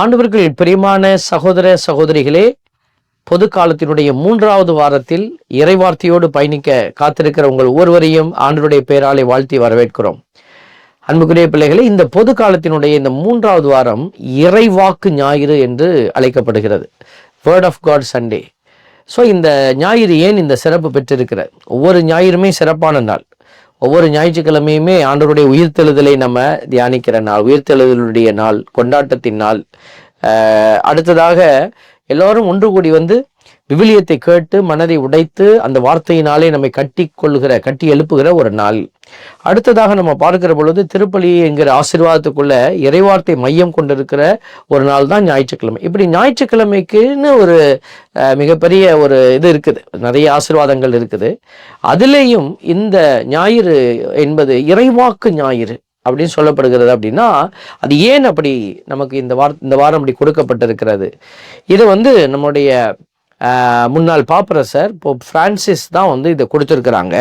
ஆண்டவர்கள் பிரியமான சகோதர சகோதரிகளே பொது காலத்தினுடைய மூன்றாவது வாரத்தில் இறைவார்த்தையோடு பயணிக்க காத்திருக்கிற உங்கள் ஒவ்வொருவரையும் ஆண்டவருடைய பேராலே வாழ்த்தி வரவேற்கிறோம். அன்புக்குரிய பிள்ளைகளே இந்த பொது காலத்தினுடைய இந்த மூன்றாவது வாரம் இறைவாக்கு ஞாயிறு என்று அழைக்கப்படுகிறது. Word of God Sunday so இந்த ஞாயிறு ஏன் இந்த சிறப்பு பெற்றிருக்கிறது? ஒவ்வொரு ஞாயிறுமே சிறப்பான நாள். ஒவ்வொரு ஞாயிற்றுக்கிழமையுமே ஆண்டவருடைய உயிர்த்தெழுதலை நம்ம தியானிக்கிற நாள் உயிர்த்தெழுதலுடைய நாள் கொண்டாட்டத்தின் நாள். அடுத்ததாக எல்லோரும் ஒன்று கூடி வந்து விவிலியத்தை கேட்டு மனதை உடைத்து அந்த வார்த்தையினாலே நம்மை கட்டி கொள்ளுகிற கட்டி எழுப்புகிற ஒரு நாள். அடுத்ததாக நம்ம பார்க்கிற பொழுது திருப்பலி என்கிற ஆசீர்வாதத்துக்குள்ள இறைவார்த்தை மையம் கொண்டிருக்கிற ஒரு நாள் தான் ஞாயிற்றுக்கிழமை. இப்படி ஞாயிற்றுக்கிழமைக்குன்னு ஒரு மிகப்பெரிய ஒரு இது இருக்குது. நிறைய ஆசீர்வாதங்கள் இருக்குது. அதுலேயும் இந்த ஞாயிறு என்பது இறைவாக்கு ஞாயிறு அப்படின்னு சொல்லப்படுகிறது அப்படின்னா அது ஏன் அப்படி நமக்கு இந்த வார இந்த வாரம் அப்படி கொடுக்கப்பட்டிருக்கிறது? இது வந்து நம்முடைய முன்னாள் பாப்பரசர் இப்போ பிரான்சிஸ் தான் வந்து இதை கொடுத்துருக்குறாங்க.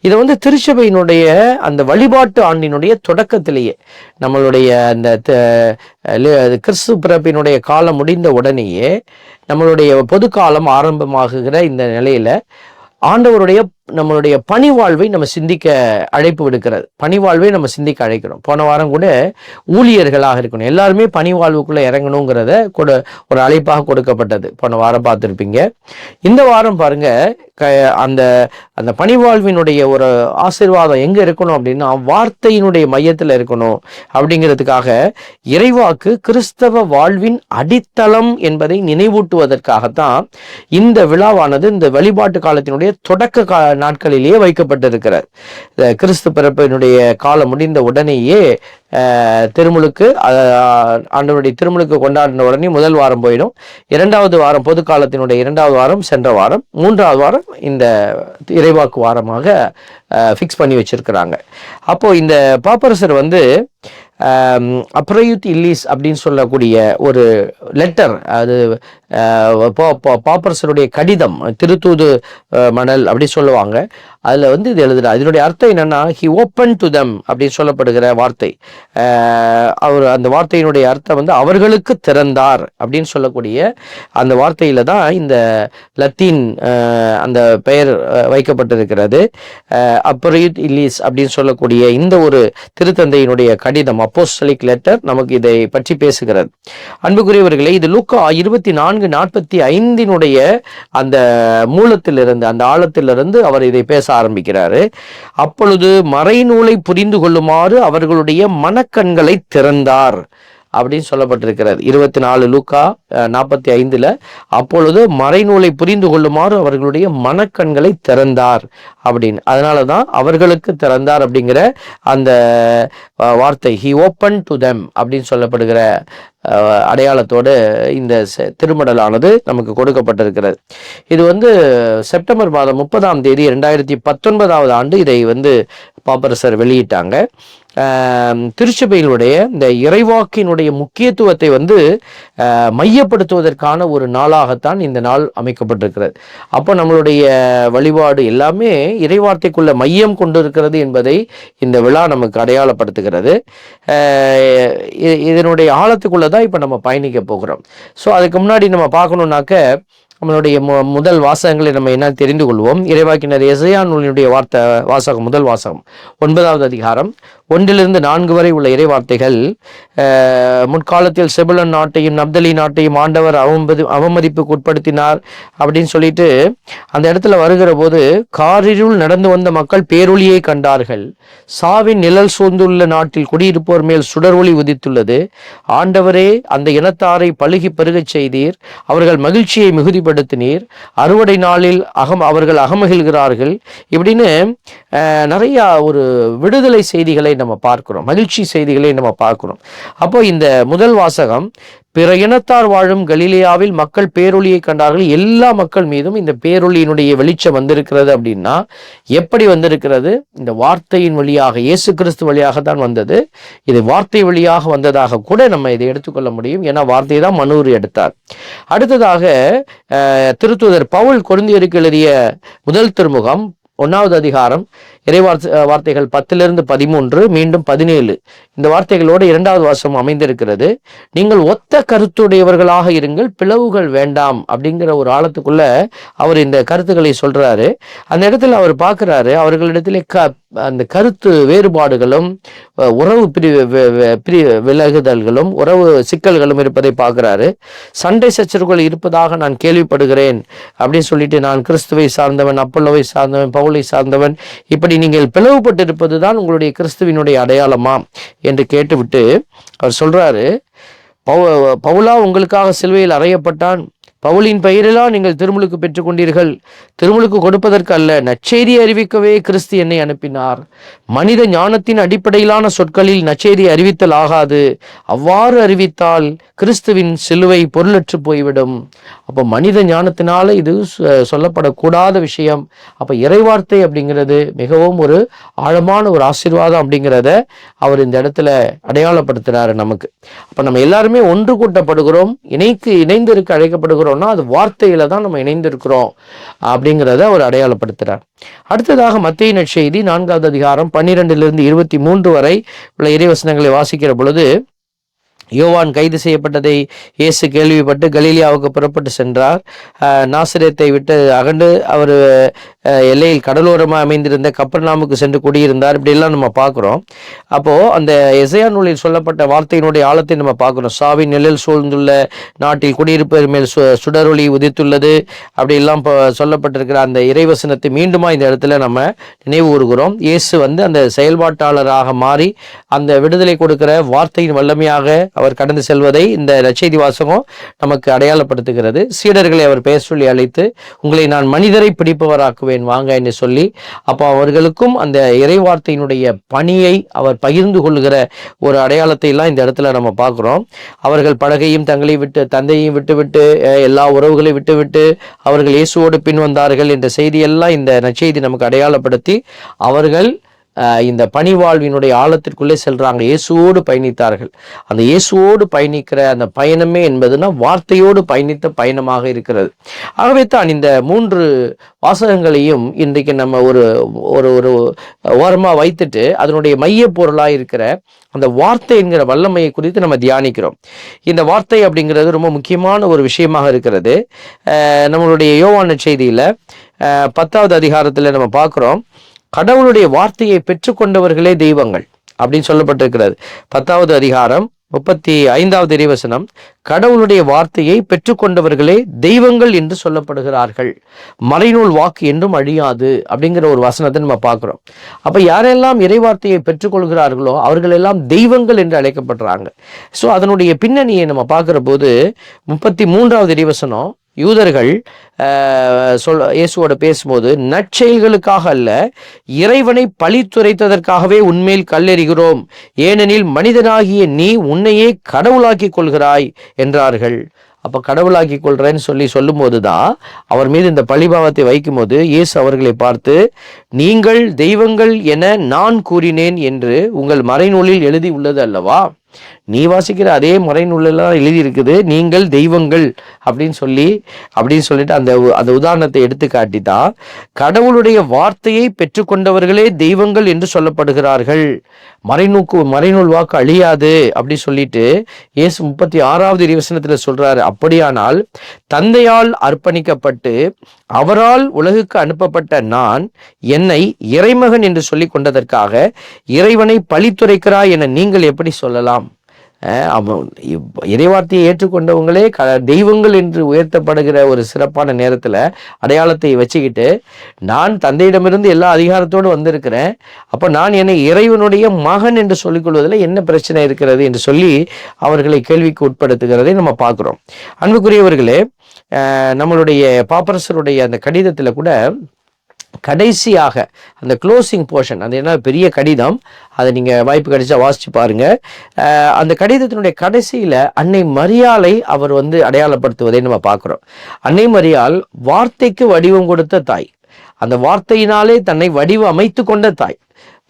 இதை வந்து திருச்சபையினுடைய அந்த வழிபாட்டு ஆண்டினுடைய தொடக்கத்திலேயே நம்மளுடைய அந்த த- கிறிஸ்து பிறப்பினுடைய காலம் முடிந்த உடனேயே நம்மளுடைய பொது காலம் ஆரம்பமாகுகிற இந்த நிலையில் ஆண்டவருடைய நம்மளுடைய பணிவாழ்வை நம்ம சிந்திக்க அழைப்பு விடுக்கிறது. பணிவாழ்வை நம்ம சிந்திக்க அழைக்கிறோம். போன வாரம் கூட ஊழியர்களாக இருக்கணும். எல்லாருமே பணிவாழ்வுக்குள்ளே இறங்கணுங்கிறத கூட ஒரு அழைப்பாக கொடுக்கப்பட்டது. போன வாரம் பார்த்துருப்பீங்க. இந்த வாரம் பாருங்க க அந்த அந்த பணிவாழ்வினுடைய ஒரு ஆசீர்வாதம் எங்க இருக்கணும் அப்படின்னா வார்த்தையினுடைய மையத்தில் இருக்கணும். அப்படிங்கிறதுக்காக இறைவாக்கு கிறிஸ்தவ வாழ்வின் அடித்தளம் என்பதை நினைவூட்டுவதற்காகத்தான் இந்த விழாவானது இந்த வழிபாட்டு காலத்தினுடைய தொடக்க கா நாட்களிலேயே வைக்கப்பட்டிருக்கிறார். கிறிஸ்து பிறப்பினுடைய காலம் முடிந்த உடனேயே திருமுழுக்கு அஹ், ஆண்டவருடைய திருமுழுக்கு கொண்டாடின உடனே முதல் வாரம் போயிடும். இரண்டாவது வாரம் பொது காலத்தினுடைய இரண்டாவது வாரம் சென்ற வாரம் மூன்றாவது வாரம் இந்த இறைவாக்கு வாரமாக ஃபிக்ஸ் பண்ணி வச்சிருக்கிறாங்க. அப்போ இந்த பாப்பரசர் வந்து அப்ரயுத் இல்லீஸ் அப்படின்னு சொல்லக்கூடிய ஒரு லெட்டர் அது பாப்பரசருடைய கடிதம் திருத்தூது மணல் அப்படி சொல்லுவாங்க. அதில் வந்து இது எழுதுறாரு. இதனுடைய அர்த்தம் என்னென்னா ஹி ஓப்பன் டு தம் அப்படின்னு சொல்லப்படுகிற வார்த்தை. அவர் அந்த வார்த்தையினுடைய அர்த்தம் வந்து அவர்களுக்கு திறந்தார் அப்படின்னு சொல்லக்கூடிய அந்த வார்த்தையில் தான் இந்த லத்தீன் அந்த பெயர் வைக்கப்பட்டிருக்கிறது. அப்பரயுத் இல்லீஸ் அப்படின்னு சொல்லக்கூடிய இந்த ஒரு திருத்தந்தையினுடைய கடிதம் அப்போஸ்டலிக் லெட்டர் நமக்கு இதை பற்றி பேசுகிறது. அன்புக்குரியவர்களே இது லூக்கா இருபத்தி நான்கு நாற்பத்தி ஐந்தினுடைய அந்த மூலத்திலிருந்து அந்த ஆழத்திலிருந்து அவர் இதை பேச ஆரம்பிக்கிறாரு. அப்பொழுது மறைநூலை புரிந்து கொள்ளுமாறு அவர்களுடைய மனக்கண்களை திறந்தார் அப்படின்னு சொல்லப்பட்டிருக்கிறது. இருபத்தி நாலு லூக்கா நாற்பத்தி ஐந்துல. அப்பொழுது மறைநூலை புரிந்து கொள்ளுமாறு அவர்களுடைய மனக்கண்களை திறந்தார் அப்படின்னு. அதனால தான் அவர்களுக்கு திறந்தார் அப்படிங்கிற அந்த வார்த்தை ஹி ஓப்பன் டு தெம் அப்படின்னு சொல்லப்படுகிற அடையாளத்தோடு இந்த செ- திருமடலானது நமக்கு கொடுக்கப்பட்டிருக்கிறது. இது வந்து செப்டம்பர் மாதம் முப்பதாம் தேதி ரெண்டாயிரத்தி பத்தொன்பதாவது ஆண்டு இதை வந்து பாப்பரசர் வெளியிட்டாங்க. திருச்சபையினுடைய இந்த இறைவாக்கினுடைய முக்கியத்துவத்தை வந்து மையப்படுத்துவதற்கான ஒரு நாளாகத்தான் இந்த நாள் அமைக்கப்பட்டிருக்கிறது. அப்போ நம்மளுடைய வழிபாடு எல்லாமே இறைவார்த்தைக்குள்ள மையம் கொண்டிருக்கிறது என்பதை இந்த விழா நமக்கு அடையாளப்படுத்துகிறது. இதனுடைய ஆழத்துக்குள்ளே தான் இப்போ நம்ம பயணிக்க போகிறோம். ஸோ அதுக்கு முன்னாடி நம்ம பார்க்கணுன்னாக்க நம்மளுடைய மு முதல் வாசகங்களை நம்ம என்ன தெரிந்து கொள்வோம். இறைவாக்கினர் எசையா நூலினுடைய வார்த்தை வாசகம் முதல் வாசகம் ஒன்பதாவது அதிகாரம் ஒன்றிலிருந்து நான்கு வரை உள்ள இறைவார்த்தைகள் முற்காலத்தில் செபுலன் நாட்டையும் நப்தலி நாட்டையும் ஆண்டவர் அவமதி அவமதிப்புக்கு உட்படுத்தினார் அப்படின்னு சொல்லிட்டு அந்த இடத்துல வருகிற போது காரிருள் நடந்து வந்த மக்கள் பேரொளியை கண்டார்கள். சாவின் நிழல் சூழ்ந்துள்ள நாட்டில் குடியிருப்போர் மேல் சுடர் ஒளி உதித்துள்ளது. ஆண்டவரே அந்த இனத்தாரை பழுகி பெருகச் செய்தீர். அவர்கள் மகிழ்ச்சியை மிகுதிப்படுத்தினீர். அறுவடை நாளில் அகம் அவர்கள் அகமகிழ்கிறார்கள். இப்படின்னு நிறையா நிறைய ஒரு விடுதலை செய்திகளை நம்ம பார்க்கிறோம். மகிழ்ச்சி செய்திகளை நம்ம பார்க்கிறோம். அப்போ இந்த முதல் வாசகம் பிற இனத்தார் வாழும் கலிலியாவில் மக்கள் பேரொளியை கண்டார்கள். எல்லா மக்கள் மீதும் இந்த பேரொளியினுடைய வெளிச்சம் வந்திருக்கிறது அப்படின்னா எப்படி வந்திருக்கிறது? இந்த வார்த்தையின் வழியாக இயேசு கிறிஸ்து வழியாக தான் வந்தது. இது வார்த்தை வழியாக வந்ததாக கூட நம்ம இதை எடுத்துக்கொள்ள முடியும். ஏன்னா வார்த்தை தான் மனூர் எடுத்தார். அடுத்ததாக திருத்துதர் திருத்தூதர் பவுல் கொரிந்தியருக்கு எழுதிய முதல் திருமுகம் ஒன்றாவது அதிகாரம் இறைவார்த்தை வார்த்தைகள் பத்திலிருந்து பதிமூன்று மீண்டும் பதினேழு. இந்த வார்த்தைகளோடு இரண்டாவது வாசம் அமைந்திருக்கிறது. நீங்கள் ஒத்த கருத்துடையவர்களாக இருங்கள் பிளவுகள் வேண்டாம் அப்படிங்கிற ஒரு ஆழத்துக்குள்ள அவர் இந்த கருத்துக்களை சொல்றாரு. அந்த இடத்துல அவர் பார்க்கிறாரு அவர்களிடத்திலே க அந்த கருத்து வேறுபாடுகளும் உறவு பிரிவு பிரி விலகுதல்களும் உறவு சிக்கல்களும் இருப்பதை பார்க்கிறாரு. சண்டை சச்சரவுகள் இருப்பதாக நான் கேள்விப்படுகிறேன் அப்படின்னு சொல்லிட்டு நான் கிறிஸ்துவை சார்ந்தவன் அப்பல்லோவை சார்ந்தவன் பவுலை சார்ந்தவன் இப்படி நீங்கள் பிளவுபட்டிருப்பது தான் உங்களுடைய கிறிஸ்துவினுடைய அடையாளமா? என்று கேட்டுவிட்டு அவர் சொல்றாரு பவு பவுலா உங்களுக்காக சிலுவையில் அறையப்பட்டான். பவுலின் பெயரிலா நீங்கள் திருமுழுக்கு பெற்றுக்கொண்டீர்கள். திருமுழுக்கு கொடுப்பதற்கு அல்ல நச்செய்தி அறிவிக்கவே கிறிஸ்து என்னை அனுப்பினார். மனித ஞானத்தின் அடிப்படையிலான சொற்களில் நச்செய்தி அறிவித்தல் ஆகாது. அவ்வாறு அறிவித்தால் கிறிஸ்துவின் சிலுவை பொருளற்று போய்விடும். அப்போ மனித ஞானத்தினால இது சொல்லப்படக்கூடாத விஷயம். அப்போ இறைவார்த்தை அப்படிங்கிறது மிகவும் ஒரு ஆழமான ஒரு ஆசீர்வாதம் அப்படிங்கிறத அவர் இந்த இடத்துல அடையாளப்படுத்துறாரு நமக்கு. அப்போ நம்ம எல்லாருமே ஒன்று கூட்டப்படுகிறோம் இணைக்கு இணைந்து இருக்க அழைக்கப்படுகிறோம்னா அது வார்த்தையில தான் நம்ம இணைந்திருக்கிறோம் அப்படிங்கிறத அவர் அடையாளப்படுத்துறார். அடுத்ததாக மத்திய நற்செய்தி நான்காவது அதிகாரம் பன்னிரெண்டிலிருந்து இருபத்தி மூன்று வரை உள்ள இறைவசனங்களை வாசிக்கிற பொழுது யோவான் கைது செய்யப்பட்டதை இயேசு கேள்விப்பட்டு கலீலியாவுக்கு புறப்பட்டு சென்றார். நாசிரியத்தை விட்டு அகண்டு அவர் எல்லையில் கடலோரமாக அமைந்திருந்த கப்பர்நாமுக்கு சென்று குடியிருந்தார். இப்படியெல்லாம் நம்ம பார்க்குறோம். அப்போது அந்த எசையா நூலில் சொல்லப்பட்ட வார்த்தையினுடைய ஆழத்தை நம்ம பார்க்குறோம். சாவின் நிழல் சூழ்ந்துள்ள நாட்டில் குடியிருப்பது மேல் சு சுடரொளி உதித்துள்ளது. அப்படிலாம் சொல்லப்பட்டிருக்கிற அந்த இறைவசனத்தை மீண்டுமா இந்த இடத்துல நம்ம நினைவு கூறுகிறோம். இயேசு வந்து அந்த செயல்பாட்டாளராக மாறி அந்த விடுதலை கொடுக்கிற வார்த்தையின் வல்லமையாக அவர் கடந்து செல்வதை இந்த நற்செய்தி வாசகம் நமக்கு அடையாளப்படுத்துகிறது. சீடர்களை அவர் பெயர் சொல்லி அழைத்து உங்களை நான் மனிதரை பிடிப்பவராக்குவேன் வாங்க என்று சொல்லி அப்போ அவர்களுக்கும் அந்த இறைவார்த்தையினுடைய பணியை அவர் பகிர்ந்து கொள்கிற ஒரு அடையாளத்தை எல்லாம் இந்த இடத்துல நம்ம பார்க்குறோம். அவர்கள் படகையும் தங்களை விட்டு தந்தையையும் விட்டுவிட்டு எல்லா உறவுகளையும் விட்டுவிட்டு அவர்கள் இயேசுவோடு பின் வந்தார்கள் என்ற செய்தியெல்லாம் இந்த நச்செய்தி நமக்கு அடையாளப்படுத்தி அவர்கள் இந்த பணிவாழ்வினுடைய ஆழத்திற்குள்ளே செல்றாங்க. இயேசுவோடு பயணித்தார்கள். அந்த இயேசுவோடு பயணிக்கிற அந்த பயணமே என்பதுனா வார்த்தையோடு பயணித்த பயணமாக இருக்கிறது. ஆகவே தான் இந்த மூன்று வாசகங்களையும் இன்றைக்கு நம்ம ஒரு ஒரு ஒரு ஓரமாக வைத்துட்டு அதனுடைய மைய பொருளாக இருக்கிற அந்த வார்த்தை என்கிற வல்லமையை குறித்து நம்ம தியானிக்கிறோம். இந்த வார்த்தை அப்படிங்கிறது ரொம்ப முக்கியமான ஒரு விஷயமாக இருக்கிறது. நம்மளுடைய யோவான செய்தியில் பத்தாவது அதிகாரத்தில் நம்ம பார்க்குறோம். கடவுளுடைய வார்த்தையை பெற்றுக்கொண்டவர்களே தெய்வங்கள் அப்படின்னு சொல்லப்பட்டிருக்கிறது. பத்தாவது அதிகாரம் முப்பத்தி ஐந்தாவது இறைவசனம் கடவுளுடைய வார்த்தையை பெற்றுக்கொண்டவர்களே தெய்வங்கள் என்று சொல்லப்படுகிறார்கள். மறைநூல் வாக்கு என்றும் அழியாது அப்படிங்கிற ஒரு வசனத்தை நம்ம பார்க்குறோம். அப்போ யாரெல்லாம் இறைவார்த்தையை பெற்றுக்கொள்கிறார்களோ அவர்கள் எல்லாம் தெய்வங்கள் என்று அழைக்கப்படுறாங்க. ஸோ அதனுடைய பின்னணியை நம்ம பார்க்குற போது முப்பத்தி மூன்றாவது இறைவசனம் யூதர்கள் சொல் இயேசுவோட பேசும்போது நற்செயல்களுக்காக அல்ல இறைவனை பழித்துரைத்ததற்காகவே உண்மையில் கல்லெறிகிறோம். ஏனெனில் மனிதனாகிய நீ உன்னையே கடவுளாக்கிக் கொள்கிறாய் என்றார்கள். அப்போ கடவுளாக்கி கொள்கிறேன்னு சொல்லி சொல்லும்போது தான் அவர் மீது இந்த பழிபாவத்தை வைக்கும்போது இயேசு அவர்களை பார்த்து நீங்கள் தெய்வங்கள் என நான் கூறினேன் என்று உங்கள் மறைநூலில் எழுதி உள்ளது அல்லவா? நீ வாசிக்கிற அதே மறைநூலெல்லாம் எழுதி இருக்குது நீங்கள் தெய்வங்கள் அப்படின்னு சொல்லி அப்படின்னு சொல்லிட்டு அந்த அந்த உதாரணத்தை எடுத்து காட்டி தான் கடவுளுடைய வார்த்தையை பெற்றுக்கொண்டவர்களே தெய்வங்கள் என்று சொல்லப்படுகிறார்கள். மறைநூக்கு மறைநூல் வாக்கு அழியாது அப்படி சொல்லிட்டு இயேசு முப்பத்தி ஆறாவது இறைவசனத்துல சொல்றாரு. அப்படியானால் தந்தையால் அர்ப்பணிக்கப்பட்டு அவரால் உலகுக்கு அனுப்பப்பட்ட நான் என்னை இறைமகன் என்று சொல்லி கொண்டதற்காக இறைவனை பழித்துரைக்கிறாய் என நீங்கள் எப்படி சொல்லலாம்? இறைவார்த்தையை ஏற்றுக்கொண்டவங்களே க தெய்வங்கள் என்று உயர்த்தப்படுகிற ஒரு சிறப்பான நேரத்தில் அடையாளத்தை வச்சுக்கிட்டு நான் தந்தையிடமிருந்து எல்லா அதிகாரத்தோடு வந்திருக்கிறேன். அப்போ நான் என்னை இறைவனுடைய மகன் என்று சொல்லிக்கொள்வதில் என்ன பிரச்சனை இருக்கிறது என்று சொல்லி அவர்களை கேள்விக்கு உட்படுத்துகிறதை நம்ம பார்க்குறோம். அன்புக்குரியவர்களே நம்மளுடைய பாப்பரசருடைய அந்த கடிதத்தில் கூட கடைசியாக அந்த க்ளோசிங் போர்ஷன் அது என்ன பெரிய கடிதம். அதை நீங்கள் வாய்ப்பு கிடைச்சா வாசித்து பாருங்க. அந்த கடிதத்தினுடைய கடைசியில் அன்னை மரியாளை அவர் வந்து அடையாளப்படுத்துவதை நம்ம பார்க்குறோம். அன்னை மரியால் வார்த்தைக்கு வடிவம் கொடுத்த தாய். அந்த வார்த்தையினாலே தன்னை வடிவமைத்து கொண்ட தாய்.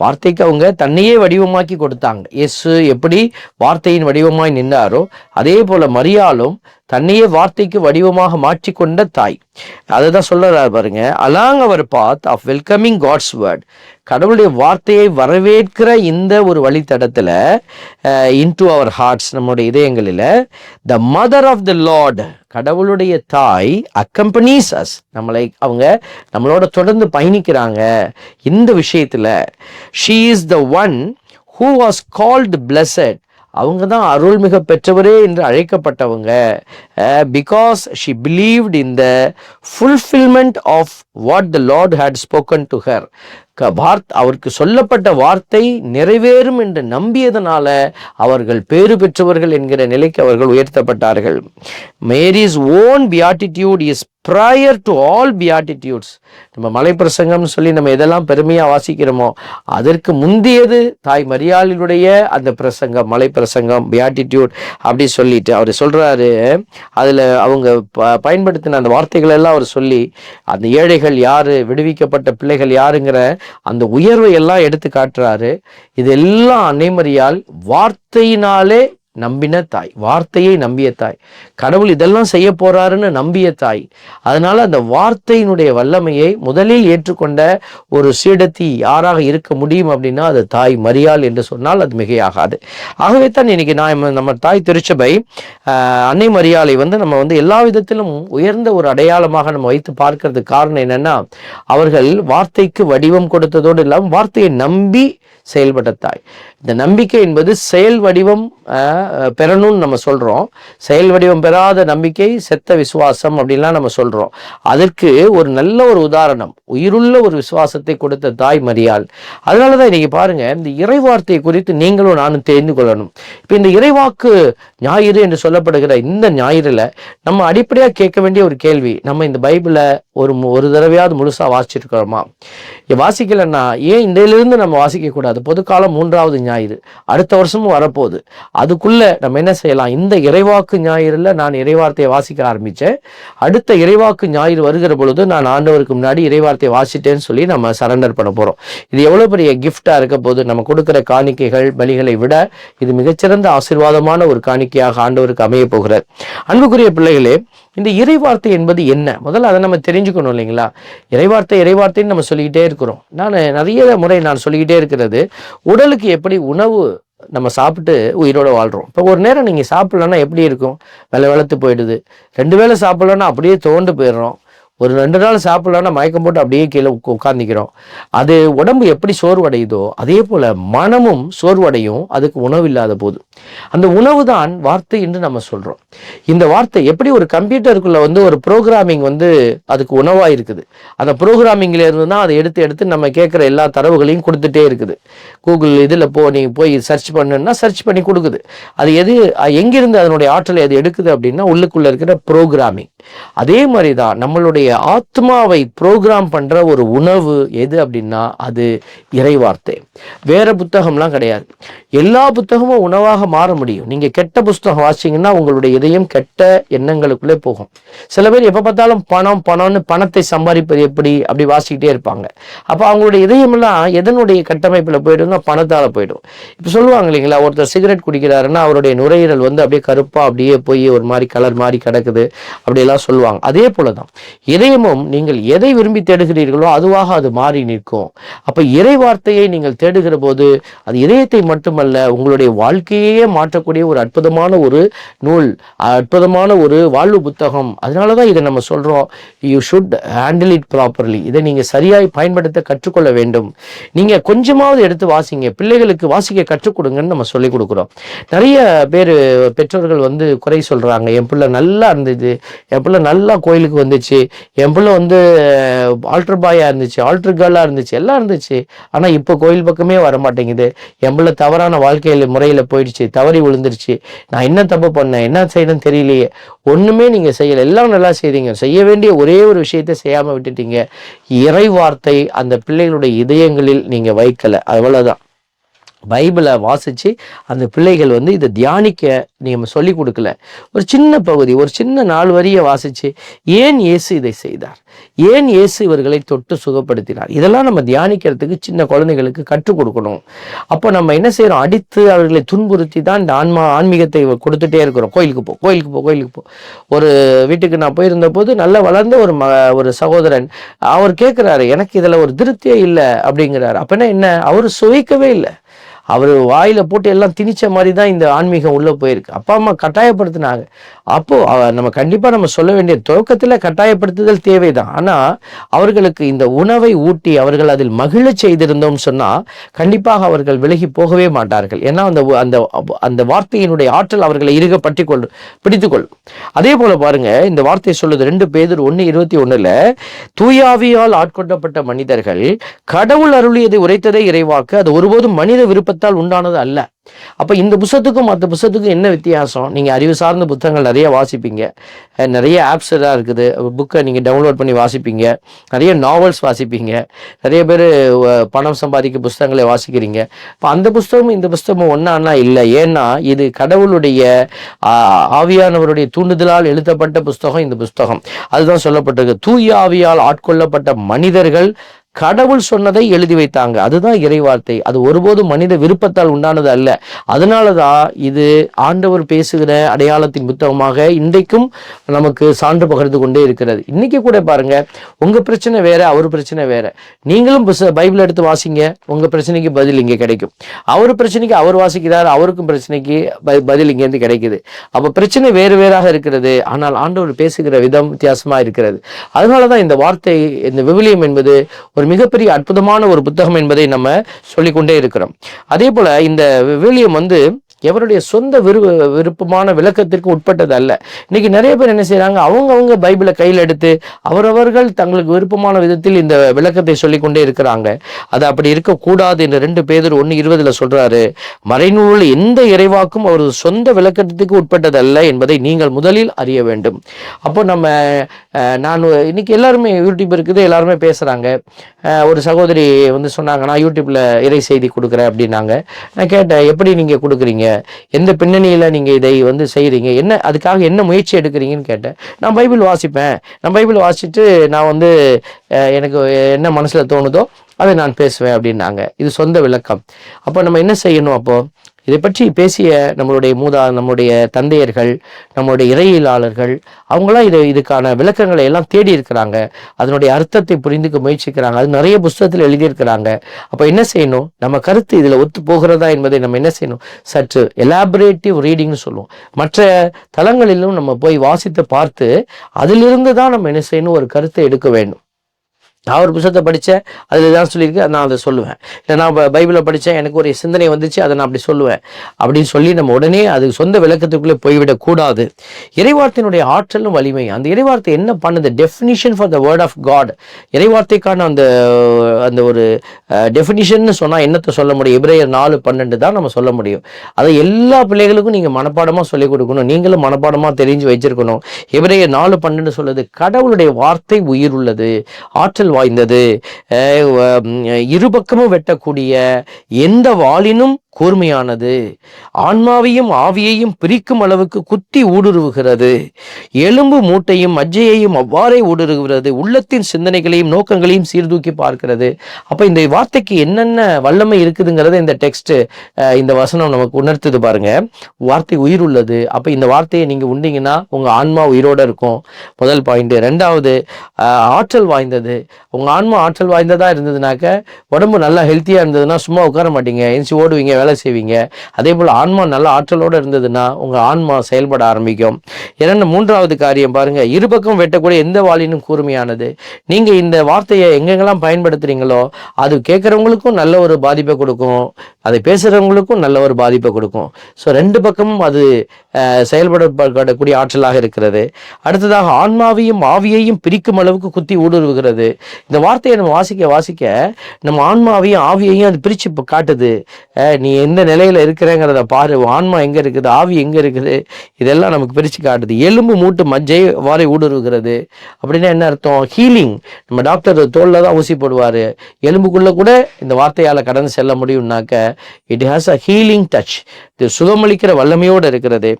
வார்த்தைக்கு அவங்க தன்னையே வடிவமாக்கி கொடுத்தாங்க. எஸ் எப்படி வார்த்தையின் வடிவமாய் நின்றாரோ அதே போல மரியாலும் தன்னையே வார்த்தைக்கு வடிவமாக மாற்றிக்கொண்ட தாய். அதுதான் சொல்லுறாரு பாருங்க. Along her path of welcoming God's word கடவுளுடைய வார்த்தையை வரவேற்கிற இந்த ஒரு வழித்தடத்தில் இன்டு அவர் ஹார்ட்ஸ் நம்முடைய இதயங்களில் the mother of the Lord கடவுளுடைய தாய் அக்கம்பனீஸ் அஸ் நம்மளை அவங்க நம்மளோட தொடர்ந்து பயணிக்கிறாங்க. இந்த விஷயத்தில் she is the one who was called blessed அவங்க தான் அருள்மிக பெற்றவரே என்று அழைக்கப்பட்டவங்க. Because she believed in the fulfilment of what the Lord had spoken to her worth அவருக்கு சொல்லப்பட்ட வார்த்தை நிறைவேறும் என்று நம்பியதனால அவர்கள் பேறு பெற்றவர்கள் என்கிற நிலைக்கு அவர்கள் உயர்த்தப்பட்டார்கள். Mary's own beatitude is prior to all beatitudes நம்ம மலை பிரசங்கம்னு சொல்லி நம்ம எதெல்லாம் பெருமையாக வாசிக்கிறோமோ அதற்கு முந்தியது தாய் மரியாளினுடைய அந்த பிரசங்கம் மலை பிரசங்கம் பியாட்டிடியூட் அப்படி சொல்லிட்டு அவர் சொல்கிறாரு அதில் அவங்க ப பயன்படுத்தின அந்த வார்த்தைகள் எல்லாம் அவர் சொல்லி அந்த ஏழைகள் யார் விடுவிக்கப்பட்ட பிள்ளைகள் யாருங்கிற அந்த உயர்வை எல்லாம் எடுத்து காட்டுறாரு. இதெல்லாம் அன்னைமரியால் வார்த்தையினாலே நம்பின தாய் வார்த்தையை நம்பிய தாய். கடவுள் இதெல்லாம் செய்ய போறாருன்னு நம்பிய தாய். அதனால அந்த வார்த்தையினுடைய வல்லமையை முதலில் ஏற்றுக்கொண்ட ஒரு சீடத்தி யாராக இருக்க முடியும் அப்படின்னா அது தாய் மரியாள் என்று சொன்னால் அது மிகையாகாது. ஆகவே தான் இன்னைக்கு நான் நம்ம தாய் திருச்சபை அன்னை மரியாளை வந்து நம்ம வந்து எல்லா விதத்திலும் உயர்ந்த ஒரு அடையாளமாக நம்ம வைத்து பார்க்கறதுக்கு காரணம் என்னன்னா அவர்கள் வார்த்தைக்கு வடிவம் கொடுத்ததோடு இல்லாமல் வார்த்தையை நம்பி செயல்பட்ட தாய். இந்த நம்பிக்கை என்பது செயல் வடிவம் ஆஹ், பெறணும்னு நம்ம சொல்கிறோம் செயல் வடிவம் பெறாத நம்பிக்கை செத்த விசுவாசம் அப்படின்லாம் நம்ம சொல்கிறோம் அதற்கு ஒரு நல்ல ஒரு உதாரணம் உயிருள்ள ஒரு விசுவாசத்தை கொடுத்த தாய் மரியாள். அதனால தான் இன்றைக்கி பாருங்கள் இந்த இறைவார்த்தை குறித்து நீங்களும் நானும் தெரிந்து கொள்ளணும். இப்போ இந்த இறைவாக்கு ஞாயிறு என்று சொல்லப்படுகிற இந்த ஞாயிறில் நம்ம அடிப்படையாக கேட்க வேண்டிய ஒரு கேள்வி நம்ம இந்த பைபிளை ஒரு ஒரு தடவையாவது முழுசாக வாசிச்சிருக்கிறோமா? வாசிக்கலைன்னா ஏன் இதிலிருந்து நம்ம வாசிக்கக்கூடாது? பொதுக்காலம் மூன்றாவது ஞாயிறு அடுத்த வருஷமும் வரப்போகுது. அதுக்குள்ள நம்ம என்ன செய்யலாம்? இந்த இறைவாக்கு ஞாயிறுல நான் இறைவார்த்தையை வாசிக்க ஆரம்பிச்சேன். அடுத்த இறைவாக்கு ஞாயிறு வருகிற பொழுது நான் ஆண்டவருக்கு முன்னாடி இறைவார்த்தையை வாசிட்டேன்னு சொல்லி நம்ம சரண்டர் பண்ண போறோம். இது எவ்வளவு பெரிய கிஃப்டா இருக்க போது நம்ம கொடுக்கிற காணிக்கைகள் பலிகளை விட இது மிகச்சிறந்த ஆசீர்வாதமான ஒரு காணிக்கையாக ஆண்டவருக்கு அமைய போகிறார். அன்புக்குரிய பிள்ளைகளே இந்த இறைவார்த்தை என்பது என்ன? முதல்ல அதை நம்ம தெரிஞ்சுக்கணும் இல்லைங்களா? இறைவார்த்தை இறைவார்த்தைன்னு நம்ம சொல்லிக்கிட்டே இருக்கிறோம். நான் நிறைய முறை நான் சொல்லிக்கிட்டே இருக்கிறது உடலுக்கு எப்படி உணவு நம்ம சாப்பிட்டு உயிரோட வாழ்கிறோம் இப்போ ஒரு நேரம் நீங்கள் சாப்பிட்லன்னா எப்படி இருக்கும்? வெலை வளர்த்து போயிடுது. ரெண்டு வேளை சாப்பிட்லன்னா அப்படியே தோண்டு போயிடுறோம். ஒரு ரெண்டு நாள் சாப்பிட்லன்னா மயக்கம் போட்டு அப்படியே கீழே உட்கா- அது உடம்பு எப்படி சோர்வடையுதோ அதே போல் மனமும் சோர்வடையும் அதுக்கு உணவு இல்லாத போது. அந்த உணவு தான் வார்த்தை என்று நம்ம சொல்கிறோம் இந்த வார்த்தை எப்படி ஒரு கம்ப்யூட்டருக்குள்ளே வந்து ஒரு ப்ரோக்ராமிங் வந்து அதுக்கு உணவாக இருக்குது அந்த ப்ரோக்ராமிங்கில் இருந்து தான் அதை எடுத்து எடுத்து நம்ம கேட்குற எல்லா தரவுகளையும் கொடுத்துட்டே இருக்குது. கூகுள் இதில் போ நீ போய் சர்ச் பண்ணுன்னா சர்ச் பண்ணி கொடுக்குது. அது எது எங்கிருந்து அதனுடைய ஆற்றலை அது எடுக்குது அப்படின்னா உள்ளுக்குள்ளே இருக்கிற ப்ரோக்ராமிங். அதே மாதிரி தான் நம்மளுடைய ஆத்மாவை ப்ரோக்ராம் பண்ற ஒரு உணவு எது அப்படின்னா அது இறைவார்த்தை. வேற புத்தகம்லாம் கிடையாது. எல்லா புத்தகமும் உணவாக மாற முடியும். நீங்க கெட்ட புஸ்தகம் வாசிங்கன்னா உங்களுடைய இதயம் கெட்ட எண்ணங்களுக்குள்ளே போகும். சில பேர் எப்ப பார்த்தாலும் பணம் பணம்னு பணத்தை சம்பாதிப்பது எப்படி அப்படி வாசிக்கிட்டே இருப்பாங்க. அப்ப அவங்களுடைய இதயமெல்லாம் எதனுடைய கட்டமைப்புல போயிடும்னா பணத்தால போயிடும். இப்ப சொல்லுவாங்க இல்லைங்களா ஒருத்தர் சிகரெட் குடிக்கிறாருன்னா அவருடைய நுரையீரல் வந்து அப்படியே கருப்பா அப்படியே போய் ஒரு மாதிரி கலர் மாதிரி கிடக்குது அப்படியெல்லாம் சொல்லுவாங்க. அதே போலதான் இதயமும் நீங்கள் எதை விரும்பி தேடுகிறீர்களோ அதுவாக அது மாறி நிற்கும். அப்ப இறை வார்த்தையை நீங்கள் தேடுகிற போது அது இதயத்தை மட்டுமல்ல உங்களுடைய வாழ்க்கையே மாற்றக்கூடிய ஒரு அற்புதமான ஒரு நூல் அற்புதமான ஒரு வாழ்வு புத்தகம். அதனாலதான் இதை நம்ம சொல்றோம். You should handle it properly இதை நீங்க சரியாய் பயன்படுத்த கற்றுக்கொள்ள வேண்டும். நீங்க கொஞ்சமாவது எடுத்து வாசிங்க. பிள்ளைகளுக்கு வாசிக்க கற்றுக் கொடுங்கன்னு நம்ம சொல்லிக் கொடுக்குறோம். நிறைய பேர் பெற்றோர்கள் வந்து குறை சொல்றாங்க. என் பிள்ளை நல்லா இருந்தது. என் பிள்ளை நல்லா கோயிலுக்கு வந்துச்சு. என் பிள்ளை வந்து ஆல்டர் பாயாக இருந்துச்சு ஆல்டர் கேர்ளாக இருந்துச்சு எல்லாம் இருந்துச்சு. ஆனால் இப்போ கோயில் பக்கமே வர மாட்டேங்குது என் பிள்ளை தவறான வாழ்க்கையில் முறையில் போயிடுச்சு தவறி விழுந்துருச்சு. நான் என்ன தப்பு பண்ணேன் என்ன செய்யணும்னு தெரியலையே. ஒன்றுமே நீங்கள் செய்யலை. எல்லாம் நல்லா செய்தீங்க. செய்ய வேண்டிய ஒரே ஒரு விஷயத்தை செய்யாமல் விட்டுட்டீங்க. இறை வார்த்தை அந்த பிள்ளைகளுடைய இதயங்களில் நீங்கள் வைக்கலை. அவ்வளோதான் பைபிளை வாசித்து அந்த பிள்ளைகள் வந்து இதை தியானிக்க நம்ம சொல்லி கொடுக்கல. ஒரு சின்ன பகுதி ஒரு சின்ன நாலு வரியை வாசித்து ஏன் இயேசு இதை செய்தார்? ஏன் இயேசு இவர்களை தொட்டு சுகப்படுத்தினார்? இதெல்லாம் நம்ம தியானிக்கிறதுக்கு சின்ன குழந்தைகளுக்கு கற்றுக் கொடுக்கணும். அப்போ நம்ம என்ன செய்கிறோம் அடித்து அவர்களை துன்புறுத்தி தான் இந்த ஆன்மா ஆன்மீகத்தை கொடுத்துட்டே இருக்கிறோம். கோயிலுக்கு போ கோயிலுக்கு போ கோயிலுக்கு போ. ஒரு வீட்டுக்கு நான் போயிருந்த போது நல்ல வளர்ந்த ஒரு ம ஒரு சகோதரன் அவர் கேட்குறாரு எனக்கு இதில் ஒரு திருப்தியே இல்லை அப்படிங்கிறாரு. அப்போனா என்ன? அவர் சுவைக்கவே இல்லை. அவர் வாயில போட்டு எல்லாம் திணிச்ச மாதிரி தான் இந்த ஆன்மீகம் உள்ள போயிருக்கு. அப்பா அம்மா கட்டாயப்படுத்தினாங்க. அப்போ நம்ம கண்டிப்பா நம்ம சொல்ல வேண்டிய துவக்கத்துல கட்டாயப்படுத்துதல் தேவைதான். ஆனா அவர்களுக்கு இந்த உணவை ஊட்டி அவர்கள் அதில் மகிழ செய்திருந்தோம் சொன்னா கண்டிப்பாக அவர்கள் விலகி போகவே மாட்டார்கள். ஏன்னா அந்த அந்த அந்த வார்த்தையினுடைய ஆற்றல் அவர்களை இருக பற்றி கொள் பிடித்துக்கொள்ளும் அதே போல பாருங்க இந்த வார்த்தை சொல்லுது ரெண்டு பேதர் ஒன்னு இருபத்தி ஒண்ணுல தூயாவியால் ஆட்கொண்டப்பட்ட மனிதர்கள் கடவுள் அருளியதை உரைத்ததை இறைவாக்கு. அது ஒருபோதும் மனித விருப்பத்தால் உண்டானது அல்ல. அப்போ இந்த புத்தகத்துக்கும் மற்ற புத்தகத்துக்கும் என்ன வித்தியாசம்? நீங்கள் அறிவு சார்ந்த புத்தகங்கள் நிறைய வாசிப்பீங்க. நிறைய ஆப்ஸ் எல்லாம் இருக்குது. புக்கை நீங்கள் டவுன்லோட் பண்ணி வாசிப்பீங்க. நிறைய நாவல்ஸ் வாசிப்பீங்க. நிறைய பேர் பணம் சம்பாதிக்க புஸ்தகங்களை வாசிக்கிறீங்க. இப்போ அந்த புஸ்தகமும் இந்த புஸ்தகமும் ஒன்றானா இல்லை. ஏன்னா இது கடவுளுடைய ஆவியானவருடைய தூண்டுதலால் எழுதப்பட்ட புஸ்தகம் இந்த புஸ்தகம். அதுதான் சொல்லப்பட்டிருக்கு. தூய ஆவியால் ஆட்கொள்ளப்பட்ட மனிதர்கள் கடவுள் சொன்னதை எழுதி வைத்தாங்க. அதுதான் இறைவார்த்தை. அது ஒருபோதும் மனித விருப்பத்தால் உண்டானது அல்ல. அதனால தான் இது ஆண்டவர் பேசுகிற அடையாளத்தின் புத்தகமாக இன்றைக்கும் நமக்கு சான்று பகிர்ந்து கொண்டே இருக்கிறது. இன்னைக்கு கூட பாருங்க உங்க பிரச்சனை வேற அவர் பிரச்சனை வேற. நீங்களும் பைபிள் எடுத்து வாசிங்க உங்க பிரச்சனைக்கு பதில் இங்கே கிடைக்கும். அவர் பிரச்சனைக்கு அவர் வாசிக்கிறார் அவருக்கும் பிரச்சனைக்கு பதில் இங்கேருந்து கிடைக்குது. அப்ப பிரச்சனை வேறு வேறாக இருக்கிறது. ஆனால் ஆண்டவர் பேசுகிற விதம் வித்தியாசமா இருக்கிறது. அதனால தான் இந்த வார்த்தை இந்த விவிலியம் என்பது ஒரு மிகப்பெரிய அற்புதமான ஒரு புத்தகம் என்பதை நம்ம சொல்லிக்கொண்டே இருக்கிறோம். அதே போல இந்த விவிலியம் வந்து எவருடைய சொந்த விரு விருப்பமான விளக்கத்திற்கு உட்பட்டது அல்ல. இன்னைக்கு நிறைய பேர் என்ன செய்கிறாங்க அவங்கவுங்க பைபிளை கையில் எடுத்து அவரவர்கள் தங்களுக்கு விருப்பமான விதத்தில் இந்த விளக்கத்தை சொல்லிக்கொண்டே இருக்கிறாங்க. அது அப்படி இருக்கக்கூடாது என்று ரெண்டு பேதர் ஒன்று இருபதுல சொல்றாரு. மறைநூல் எந்த இறைவாக்கும் அவரது சொந்த விளக்கத்துக்கு உட்பட்டதல்ல என்பதை நீங்கள் முதலில் அறிய வேண்டும். அப்போ நம்ம நான் இன்னைக்கு எல்லாருமே யூடியூப் இருக்குது எல்லாருமே பேசுறாங்க. ஒரு சகோதரி வந்து சொன்னாங்க நான் யூடியூப்ல இறை செய்தி கொடுக்குறேன் அப்படின்னாங்க. நான் கேட்டேன் எப்படி நீங்க கொடுக்குறீங்க? எந்த பின்னணியில நீங்க இதை வந்து செய்கிறீங்க என்ன அதுக்காக என்ன முயற்சி எடுக்கிறீங்கன்னு கேட்டேன். நான் பைபிள் வாசிப்பேன். நான் பைபிள் வாசிட்டு நான் வந்து அஹ், எனக்கு என்ன மனசுல தோணுதோ அதை நான் பேசுவேன் அப்படின்னாங்க. இது சொந்த விளக்கம். அப்போ நம்ம என்ன செய்யணும் அப்போ? இதை பற்றி பேசிய நம்மளுடைய மூதா நம்முடைய தந்தையர்கள் நம்மளுடைய இறையியலாளர்கள் அவங்களாம் இது இதுக்கான விளக்கங்களை எல்லாம் தேடி இருக்கிறாங்க. அதனுடைய அர்த்தத்தை புரிந்துக்க முயற்சிக்கிறாங்க. அது நிறைய புஸ்தகத்தில் எழுதியிருக்கிறாங்க. அப்போ என்ன செய்யணும்? நம்ம கருத்து இதில் ஒத்து போகிறதா என்பதை நம்ம என்ன செய்யணும்? சற்று எலாபரேட்டிவ் ரீடிங்னு சொல்லுவோம். மற்ற தளங்களிலும் நம்ம போய் வாசித்து பார்த்து அதிலிருந்து தான் நம்ம என்ன செய்யணும்? ஒரு கருத்தை எடுக்க வேண்டும். நான் ஒரு புத்தகத்தை படித்தேன் அதில் தான் சொல்லியிருக்கு நான் அதை சொல்லுவேன். இல்லை நான் ப- பைபிளை படித்தேன் எனக்கு ஒரு சிந்தனை வந்துச்சு அதை நான் அப்படி சொல்லுவேன். அப்படின்னு சொல்லி நம்ம உடனே அது சொந்த விளக்கத்துக்குள்ளே போய்விடக்கூடாது இறைவார்த்தையினுடைய ஆற்றலும் வலிமை. அந்த இறைவார்த்தை என்ன பண்ணுது? Definition for the word of God இறைவார்த்தைக்கான அந்த அந்த ஒரு டெஃபினிஷன் சொன்னால் என்னத்தை சொல்ல முடியும்? இப்ரேயர் நாலு பன்னெண்டு தான் நம்ம சொல்ல முடியும். அதை எல்லா பிள்ளைகளுக்கும் நீங்கள் மனப்பாடமாக சொல்லிக் கொடுக்கணும். நீங்களும் மனப்பாடமாக தெரிஞ்சு வச்சிருக்கணும். இப்ரேயர் நாலு பன்னெண்டு சொல்லுது கடவுளுடைய வார்த்தை உயிர் உள்ளது ஆற்றல் வாய்ந்தது. இருபக்கமும் வெட்டக்கூடிய எந்த வாளினும் கூர்மையானது. ஆன்மாவையும் ஆவியையும் பிரிக்கும் அளவுக்கு குத்தி ஊடுருவுகிறது. எலும்பு மூட்டையும் மஜ்ஜையையும் அவ்வாறே ஊடுருவுகிறது. உள்ளத்தின் சிந்தனைகளையும் நோக்கங்களையும் சீர்தூக்கி பார்க்கிறது. அப்போ இந்த வார்த்தைக்கு என்னென்ன வல்லமை இருக்குதுங்கிறத இந்த டெக்ஸ்ட் இந்த வசனம் நமக்கு உணர்த்துது பாருங்க. வார்த்தை உயிர் உள்ளது. அப்போ இந்த வார்த்தையை நீங்கள் உண்டிங்கன்னா உங்கள் ஆன்மா உயிரோட இருக்கும். முதல் பாயிண்ட் ரெண்டாவது ஆற்றல் வாய்ந்தது. உங்கள் ஆன்மா ஆற்றல் வாய்ந்ததாக இருந்ததுனாக்க உடம்பு நல்லா ஹெல்த்தியாக இருந்ததுன்னா சும்மா உட்கார மாட்டீங்க. எந்திச்சு ஓடுவீங்க வேலை செய்வீங்க. அதே போல் ஆன்மா நல்ல ஆற்றலோட இருந்ததுன்னா உங்க ஆன்மா செயல்பட ஆரம்பிக்கும். இரண்டு மூன்றாவது காரியம் பாருங்க. இருபக்கம் வெட்டக்கூடிய எந்த வாளினும் கூர்மையானது. நீங்க இந்த வார்த்தையை எங்கெங்கெல்லாம் பயன்படுத்துறீங்களோ அது கேட்குறவங்களுக்கும் நல்ல ஒரு பாதிப்பை கொடுக்கும். அதை பேசுறவங்களுக்கும் நல்ல ஒரு பாதிப்பை கொடுக்கும். ஸோ ரெண்டு பக்கமும் அது செயல்படப்படக்கூடிய செயல்படக்கூடிய ஆற்றலாக இருக்கிறது. அடுத்ததாக ஆன்மாவையும் ஆவியையும் பிரிக்கும் அளவுக்கு குத்தி ஊடுருவுகிறது. இந்த வார்த்தையை நம்ம வாசிக்க வாசிக்க நம்ம ஆன்மாவையும் ஆவியையும் அது பிரிச்சு காட்டுது. நீ எந்த நிலையில் இருக்கிறேங்கிறத பாரு ஆன்மா எங்கே இருக்குது ஆவி எங்கே இருக்குது இதெல்லாம் நமக்கு பிரித்து காட்டுது. எலும்பு மூட்டு மஜ்ஜை வாரை ஊடுருவுகிறது. அப்படின்னா என்ன அர்த்தம்? ஹீலிங் நம்ம டாக்டர் தோலில் தான் ஊசி போடுவார். எலும்புக்குள்ளே கூட இந்த வார்த்தையால் கடந்து செல்ல முடியும்னாக்க it has a healing touch இது சுகமளிக்கிற வல்லமையோடு இருக்கிறது.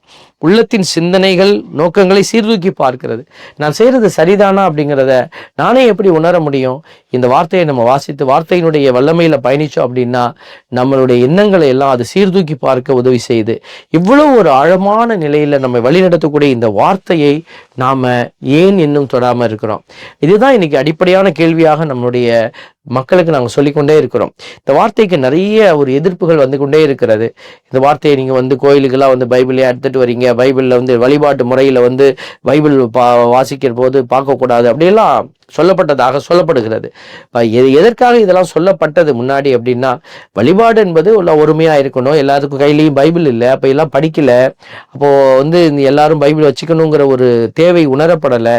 உள்ளத்தின் சிந்தனைகள் நோக்கங்களை சீர்தூக்கி பார்க்கிறது. நான் செய்கிறது சரிதானா அப்படிங்கிறத நானே எப்படி உணர முடியும்? இந்த வார்த்தையை நம்ம வாசித்து வார்த்தையினுடைய வல்லமையில் பயணித்தோம் அப்படின்னா நம்மளுடைய எண்ணங்களை எல்லாம் அது சீர்தூக்கி பார்க்க உதவி செய்து இவ்வளோ ஒரு ஆழமான நிலையில் நம்ம வழிநடத்தக்கூடிய இந்த வார்த்தையை நாம் ஏன் இன்னும் தொடாமல் இருக்கிறோம்? இதுதான் இன்னைக்கு அடிப்படையான கேள்வியாக நம்மளுடைய மக்களுக்கு நாங்கள் சொல்லிக்கொண்டே இருக்கிறோம். இந்த வார்த்தைக்கு நிறைய ஒரு எதிர்ப்புகள் வந்து கொண்டே இருக்கிறது. இந்த வார்த்தையை நீங்கள் வந்து கோயிலுக்கெல்லாம் வந்து பைபிளே எடுத்துகிட்டு வரீங்க. பைபிளில் வந்து வழிபாட்டு முறையில் வந்து பைபிள் பா வாசிக்கிற போது பார்க்கக்கூடாது. அப்படியெல்லாம் சொல்லப்பட்டதாக சொல்லப்படுகிறது. எதற்காக இதெல்லாம் சொல்லப்பட்டது முன்னாடி அப்படின்னா வழிபாடு என்பது உள்ள ஒருமையாக இருக்கணும். எல்லாத்துக்கும் கையிலையும் பைபிள் இல்லை. அப்போ எல்லாம் படிக்கல. அப்போது வந்து இந்த எல்லாரும் பைபிள் வச்சுக்கணுங்கிற ஒரு தேவை உணரப்படலை.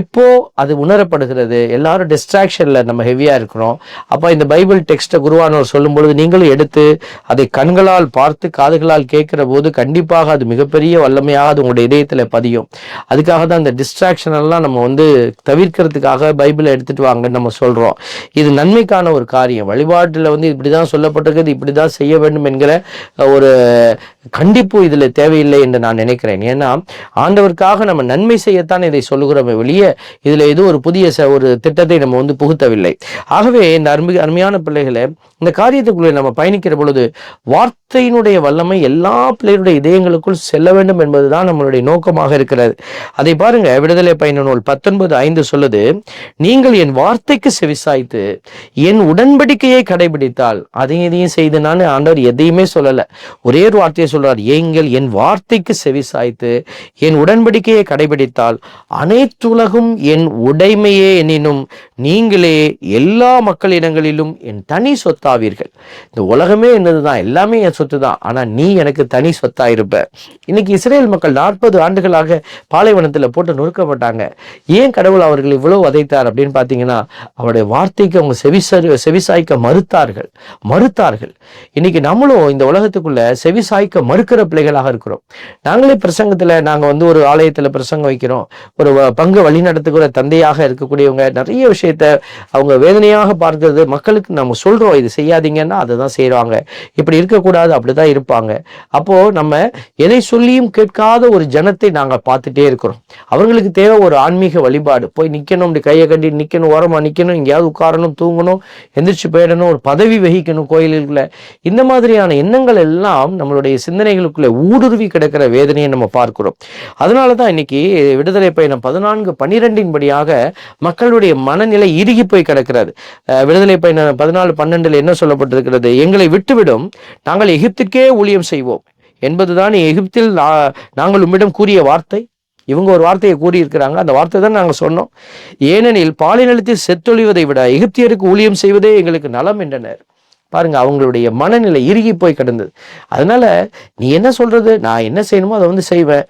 இப்போது அது உணரப்படுகிறது. எல்லாரும் டிஸ்ட்ராக்ஷனில் நம்ம ஹெவியாக இருக்கிறோம். அப்போ இந்த பைபிள் டெக்ஸ்ட்டை குருவானவர் சொல்லும் பொழுது நீங்களும் எடுத்து அதை கண்களால் பார்த்து காதுகளால் கேட்குற போது கண்டிப்பாக அது மிகப்பெரிய வல்லமையாக அது உங்களுடைய இதயத்தில் பதியும். அதுக்காக தான் இந்த டிஸ்ட்ராக்ஷன் எல்லாம் நம்ம வந்து தவிர்க்கிறதுக்காக பைபிளை எடுத்துட்டு வாங்கன்னு நம்ம சொல்றோம். இது நன்மைக்கான ஒரு காரியம். வழிபாட்டில் வந்து இப்படிதான் சொல்லப்பட்டிருக்கிறது இப்படிதான் செய்ய வேண்டும் என்கிற ஒரு கண்டிப்பு இதுல தேவையில்லை என்று நான் நினைக்கிறேன். ஏன்னா ஆண்டவருக்காக நம்ம நன்மை செய்யத்தான் இதை சொல்லுகிறோமே வெளியே இதுல ஏதோ ஒரு புதிய ச- ஒரு திட்டத்தை நம்ம வந்து புகுத்தவில்லை. ஆகவே இந்த அருமை அருமையான பிள்ளைகளை இந்த காரியத்துக்குள்ளே நம்ம பயணிக்கிற பொழுது வார்த்தையினுடைய வல்லமை எல்லா பிள்ளைகளுடைய இதயங்களுக்குள் செல்ல வேண்டும் என்பதுதான் நம்மளுடைய நோக்கமாக இருக்கிறது. அதை பாருங்க விடுதலை பயண நூல் பத்தொன்பது ஐந்து சொல்லுது நீங்கள் என் வார்த்தைக்கு செவிசாய்த்து என் உடன்படிக்கையை கடைபிடித்தால் அதையும் இதையும் செய்து நான் ஆண்டவர் எதையுமே சொல்லல. ஒரே ஒரு வார்த்தையை சொல்றார் நீங்கள் என் வார்த்தைக்கு செவிசாய்த்து என் உடன்படிக்கையை கடைபிடித்தால் அனைத்துலகும் என் உடைமையே எனினும் நீங்களே எல்லா மக்களிடங்களிலும் என் தனி சொத்தாவீர்கள். இந்த உலகமே என்னதுதான்? எல்லாமே என் சொத்து தான் ஆனா நீ எனக்கு தனி சொத்தா இருப்ப இன்னைக்கு இஸ்ரேல் மக்கள் நாற்பது ஆண்டுகளாக பாலைவனத்தில் போட்டு நொறுக்கப்பட்டாங்க. ஏன் கடவுள் அவர்கள் இவ்வளவு வதைத்தார் அப்படின்னு பாத்தீங்கன்னா அவருடைய வார்த்தைக்கு அவங்க செவிசரி செவிசாய்க்க மறுத்தார்கள். மறுத்தார்கள். இன்னைக்கு நம்மளும் இந்த உலகத்துக்குள்ள செவிசாய்க்க மறுக்கிற பிள்ளைகளாக இருக்கிறோம். நாங்களே பிரசங்கத்தில் நாங்கள் வந்து ஒரு ஆலயத்தில் பிரசங்கம் வைக்கிறோம். ஒரு வ- பங்கு வழிநடத்துகிற தந்தையாக இருக்கக்கூடியவங்க நிறைய விஷயத்த அவங்க வேதனையாக பார்க்கறது மக்களுக்கு நம்ம சொல்கிறோம் இது செய்யாதீங்கன்னா அதை தான் செய்கிறாங்க இப்படி இருக்கக்கூடாது அப்படிதான் இருப்பாங்க. அப்போது நம்ம எதை சொல்லியும் கேட்காத ஒரு ஜனத்தை நாங்கள் பார்த்துட்டே இருக்கிறோம். அவங்களுக்கு தேவை ஒரு ஆன்மீக வழிபாடு. போய் நிற்கணும் அப்படி கையை கட்டி நிற்கணும் ஓரமாக நிற்கணும் எங்கேயாவது உட்காரணும் தூங்கணும் எந்திரிச்சு போயிடணும் ஒரு பதவி வகிக்கணும் கோயிலுக்குள்ள இந்த மாதிரியான எண்ணங்கள் எல்லாம் நம்மளுடைய சிந்தனைகளுக்குள்ளே ஊடுருவி கிடக்கிற வேதனையை நம்ம பார்க்கிறோம். அதனால தான் இன்னைக்கு விடுதலை பயணம் பதினான்கு பன்னிரெண்டின் படியாக மக்களுடைய மனநிலை இறுகி போய் கிடக்கிறது. விடுதலை பயணம் பதினாலு பன்னெண்டில் என்ன சொல்லப்பட்டிருக்கிறது? எங்களை விட்டுவிடும் நாங்கள் எகிப்துக்கே ஊழியம் செய்வோம். என்பதுதான் எகிப்தில் நாங்கள் உம்மிடம் கூறிய வார்த்தை. இவங்க ஒரு வார்த்தையை கூறியிருக்கிறாங்க. அந்த வார்த்தை தான் நாங்கள் சொன்னோம். ஏனெனில் பாலினத்தில் செத்தொழிவதை விட எகிப்தியருக்கு ஊழியம் செய்வதே எங்களுக்கு நலம் என்றனர். பாருங்க அவங்களுடைய மனநிலை இறுகி போய் கிடந்தது. அதனால நீ என்ன சொல்றது? நான் என்ன செய்யணுமோ அதை வந்து செய்வேன்.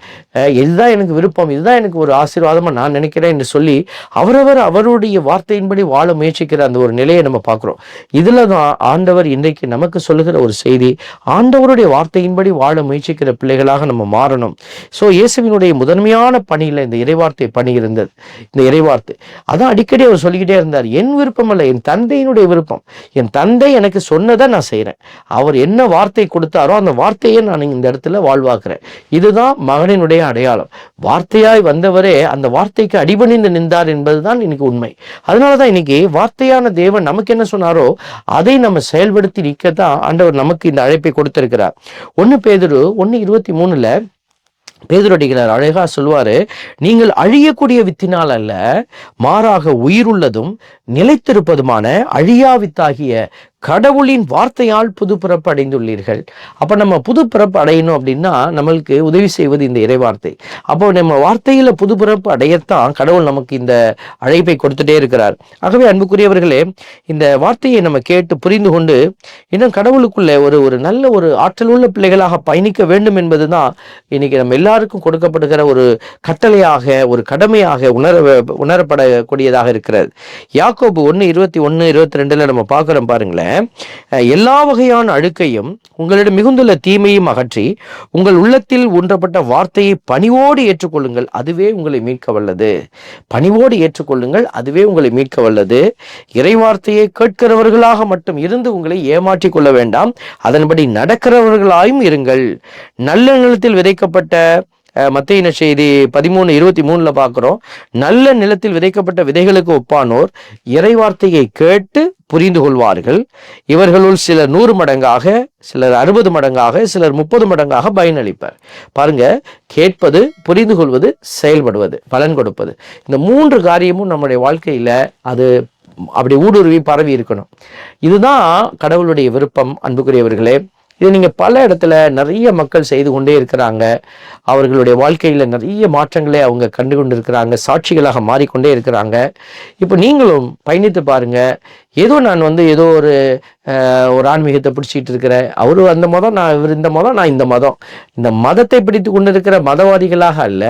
இதுதான் எனக்கு விருப்பம். இதுதான் எனக்கு ஒரு ஆசீர்வாதமா நான் நினைக்கிறேன் என்று சொல்லி அவரவர் அவருடைய வார்த்தையின்படி வாழ முயற்சிக்கிற அந்த ஒரு நிலையை நம்ம பார்க்குறோம். இதுல தான் ஆண்டவர் இன்றைக்கு நமக்கு சொல்லுகிற ஒரு செய்தி ஆண்டவருடைய வார்த்தையின்படி வாழ முயற்சிக்கிற பிள்ளைகளாக நம்ம மாறணும். ஸோ இயேசுவினுடைய முதன்மையான பணியில இந்த இறைவார்த்தை பணி இருந்தது இந்த இறைவார்த்தை. அதான் அடிக்கடி அவர் சொல்லிக்கிட்டே இருந்தார் என் விருப்பம் அல்ல என் தந்தையினுடைய விருப்பம். என் தந்தை எனக்கு சொன்னதை நான் செய்கிறேன் அவர் என்ன வார்த்தை கொடுத்தாரோ அந்த வார்த்தையை நான் இந்த இடத்துல வாழ்வாக்குறேன். இதுதான் மகனினுடைய அடையாளம். வார்த்தையாய் வந்தவரே அந்த வார்த்தைக்கு அடிபணிந்து நின்றார் என்பது தான் இன்னைக்கு உண்மை. அதனால தான் இன்னைக்கு வார்த்தையான தேவன் நமக்கு என்ன சொன்னாரோ அதை நம்ம செயல்படுத்தி நிற்க தான் ஆண்டவர் நமக்கு இந்த அழைப்பை கொடுத்திருக்கிறார். ஒன்று பேதரு ஒன்று இருபத்தி மூணுல பேதுரடிகளார் அழகா சொல்வாரு நீங்கள் அழியக்கூடிய வித்தினால் அல்ல மாறாக உயிருள்ளதும் நிலைத்திருப்பதுமான அழியா வித்தாகிய கடவுளின் வார்த்தையால் புதுப்பிறப்பு அடைந்துள்ளீர்கள் அப்ப நம்ம புது பிறப்பு அடையணும் அப்படின்னா நம்மளுக்கு உதவி செய்வது இந்த இறைவார்த்தை. அப்போ நம்ம வார்த்தையில புதுப்பிறப்பு அடையத்தான் கடவுள் நமக்கு இந்த அழைப்பை கொடுத்துட்டே இருக்கிறார். ஆகவே அன்புக்குரியவர்களே இந்த வார்த்தையை நம்ம கேட்டு புரிந்து கொண்டு இன்னும் கடவுளுக்குள்ள ஒரு ஒரு நல்ல ஒரு ஆற்றல் உள்ள பிள்ளைகளாக பயணிக்க வேண்டும் என்பதுதான் இன்னைக்கு நம்ம எல்லாருக்கும் கொடுக்கப்படுகிற ஒரு கட்டளையாக ஒரு கடமையாக உணர உணரப்படக்கூடியதாக இருக்கிறது. யாக்கோபு ஒன்று இருபத்தி ஒன்று இருபத்தி ரெண்டுல நம்ம பார்க்குறோம் பாருங்களேன். எல்லா வகையான அழுக்கையும் உங்களிடம் மிகுந்துள்ள தீமையும் அகற்றி உங்கள் உள்ளத்தில் ஊன்றப்பட்ட வார்த்தையை பணிவோடு ஏற்றுக்கொள்ளுங்கள். அதுவே உங்களை மீட்க வல்லது பணிவோடு ஏற்றுக்கொள்ளுங்கள். அதுவே உங்களை மீட்க வல்லது இறைவார்த்தையை கேட்கிறவர்களாக மட்டும் இருந்து உங்களை ஏமாற்றிக் கொள்ள வேண்டாம். அதன்படி நடக்கிறவர்களாயும் இருங்கள். நல்ல நிலத்தில் விதைக்கப்பட்ட மத்திய இன செய்தி பதிமூணு இருபத்தி மூணுல பார்க்குறோம் நல்ல நிலத்தில் விதைக்கப்பட்ட விதைகளுக்கு ஒப்பானோர் இறைவார்த்தையை கேட்டு புரிந்து கொள்வார்கள். இவர்களுள் சிலர் நூறு மடங்காக சிலர் அறுபது மடங்காக சிலர் முப்பது மடங்காக பயனளிப்பார். பாருங்க கேட்பது புரிந்து கொள்வது செயல்படுவது பலன் கொடுப்பது. இந்த மூன்று காரியமும் நம்முடைய வாழ்க்கையில அது அப்படி ஊடுருவி பரவி இருக்கணும். இதுதான் கடவுளுடைய விருப்பம் அன்புக்குரியவர்களே. இது நீங்கள் பல இடத்துல நிறைய மக்கள் செய்து கொண்டே இருக்கிறாங்க. அவர்களுடைய வாழ்க்கையில் நிறைய மாற்றங்களை அவங்க கண்டு கொண்டு இருக்கிறாங்க சாட்சிகளாக மாறிக்கொண்டே இருக்கிறாங்க. இப்போ நீங்களும் பயணித்து பாருங்க. ஏதோ நான் வந்து ஏதோ ஒரு ஒரு ஆன்மீகத்தை பிடிச்சிக்கிட்டு இருக்கிற அவர் அந்த மதம் நான் இவர் இந்த மதம் நான் இந்த மதம். இந்த மதத்தை பிடித்து கொண்டிருக்கிற மதவாதிகளாக அல்ல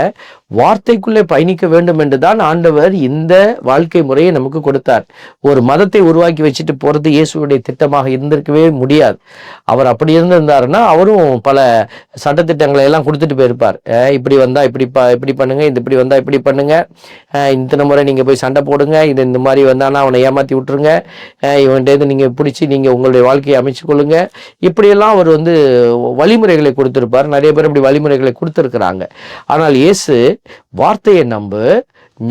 வார்த்தைக்குள்ளே பயணிக்க வேண்டும் என்று தான் ஆண்டவர் இந்த வாழ்க்கை முறையை நமக்கு கொடுத்தார். ஒரு மதத்தை உருவாக்கி வச்சுட்டு போகிறது இயேசுடைய திட்டமாக இருந்திருக்கவே முடியாது. அவர் அப்படி இருந்திருந்தாருன்னா அவரும் பல சட்டத்திட்டங்களை எல்லாம் கொடுத்துட்டு போயிருப்பார். இப்படி வந்தால் இப்படி ப இப்படி பண்ணுங்க இந்த இப்படி வந்தால் இப்படி பண்ணுங்க இத்தனை முறை நீங்கள் போய் சண்டை போடுங்க இது இந்த மாதிரி வந்தானா அவனை ஏமாற்றி விட்டுருங்க இவன்கிட்ட நீங்கள் பிடிச்சி நீங்கள் நீங்கள் உங்களுடைய வாழ்க்கையை அமைச்சு கொள்ளுங்க. இப்படியெல்லாம் அவர் வந்து வழிமுறைகளை கொடுத்துருப்பார். நிறைய பேர் இப்படி வழிமுறைகளை கொடுத்துருக்குறாங்க. ஆனால் இயேசு வார்த்தையை நம்பு